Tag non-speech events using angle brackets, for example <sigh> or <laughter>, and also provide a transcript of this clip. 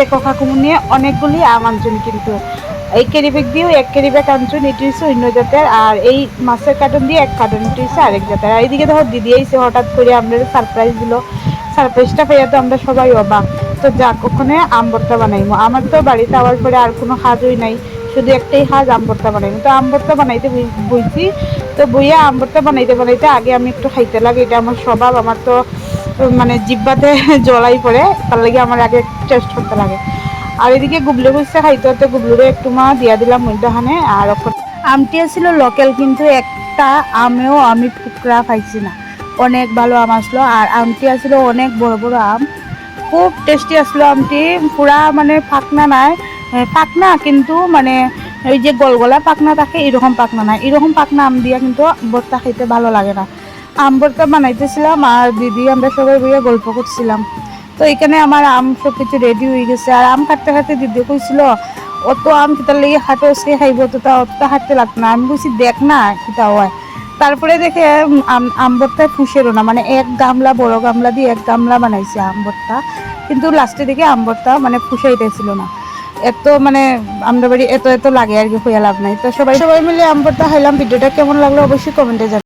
দেখো কাকুমু নিয়ে অনেকগুলি আম আনছুন কিন্তু। এই ক্যারি দিয়েও এক ক্যারি ব্যাগ আনছুন এটি হচ্ছে অন্য জাতের, আর এই মাছের কার্টন দিয়ে এক কার্টন এটি হচ্ছে আরেক জাতের। আর এইদিকে দেখো দিদি আইসে হঠাৎ করে আমরা সারপ্রাইজ দিল সারপ্রাইজটা পেয়ে তো আমরা সবাই অবাক। তো যাক, ওখানে আম ভর্তা বানাইমো। আমার তো বাড়িতে আওয়ার পরে আর কোনো কাজই নাই, শুধু একটাই হাজ আম ভর্তা বানাইমো। তো আম ভর্তা বানাইতে বই- বইছি তো বইয়া আম ভর্তা বানাইতে বানাইতে আগে আমি একটু খাইতে লাগে, এটা আমার স্বভাব, আমার তো জিব্বাতে <laughs> জলাই পড়ে, তার লাগে আমার আগে টেস্ট করতে লাগে। আর এদিকে গুবলু গুছতে খাইতে হতে গুবলুরে একটু মা দিয়া দিলাম মধ্যখানে আর আমটি ছিল লোকাল কিন্তু একটা আমেও আমি টুকরা খাইছি না। অনেক ভালো আম আসলো, আর আমটি আসলো অনেক বড় বড় আম। খুব টেস্টি আসলো আমটি, পুরা মানে পাকনা নাই। পাকনা, কিন্তু মানে ওই যে গলগলা পাকনা থাকে, এরকম পাকনা নাই। এরকম পাকনা আম দিয়া কিন্তু ভর্তা খাইতে ভালো লাগে না। আম ভর্তা বানাইতেছিলাম আর দিদি আমরা সবাই বইয়ে গল্প করছিলাম। তো এখানে আমার আম সব কিছু রেডি হয়ে গেছে। আর আম কাটতে কাটতে দিদি কইছিল অত আম কিতার লেগে হাটে সে খাইব তো তা অতটা হাঁটতে লাগতো না। আমি বলছি দেখ না কিতা হয়। তারপরে দেখে উম, আম আম ফুসেরও না মানে এক গামলা বড় গামলা দিয়ে এক গামলা বানাইছে আম ভর্তা কিন্তু লাস্টে দিকে আম ভর্তা মানে ফুসাইতেছিল না। এত মানে আমরা বাড়ি এত এত লাগে আর কি হইয়া লাভ নাই। তো সবাই সবাই মিলে আম ভর্তা খাইলাম। ভিডিওটা কেমন লাগল অবশ্যই কমেন্টে জানাবেন।